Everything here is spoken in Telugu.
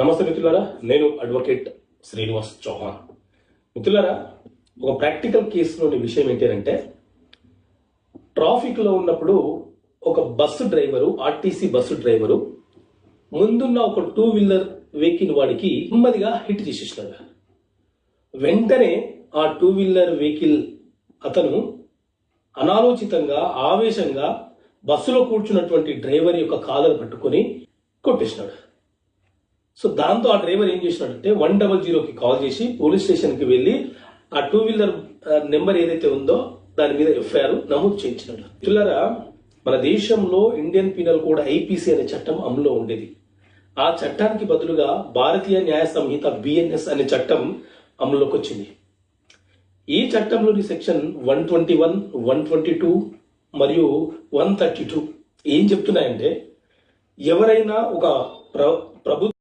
నమస్తే మిత్రులారా నేను అడ్వకేట్ శ్రీనివాస్ చౌహాన్. మిత్రులారా ఒక ప్రాక్టికల్ కేసులోని విషయం ఏంటంటే ట్రాఫిక్లో ఉన్నప్పుడు ఒక bus driver RTC bus driver ముందున్న ఒక టూ వీలర్ వెహికల్ వాడికి నెమ్మదిగా హిట్ చేసేసినారు. వెంటనే ఆ టూ వీలర్ వెహికల్ అతను అనాలోచితంగా ఆవేశంగా బస్సులో కూర్చున్నటువంటి డ్రైవర్ యొక్క కాలర్ పట్టుకొని కొట్టేసినాడు. సో దాంతో ఆ డ్రైవర్ ఏం చేసినాడంటే వన్ డబల్ జీరోకి కాల్ చేసి పోలీస్ స్టేషన్కి వెళ్ళి ఆ టూ వీలర్ నెంబర్ ఏదైతే ఉందో దాని మీద ఎఫ్ఐఆర్ నమోదు చేయించినాడు. పిల్లరా మన దేశంలో ఇండియన్ పీనల్ కోడ్ ఐపీసీ అనే చట్టం అమలులో ఉండేది. ఆ చట్టానికి బదులుగా భారతీయ న్యాయ సంహిత బిఎన్ఎస్ అనే చట్టం అమల్లోకి వచ్చింది. ఈ చట్టంలోని section one twenty one one twenty two మరియు వన్ థర్టీ టూ ఏం చెప్తున్నాయంటే ఎవరైనా ఒక ప్ర ప్రభుత్వ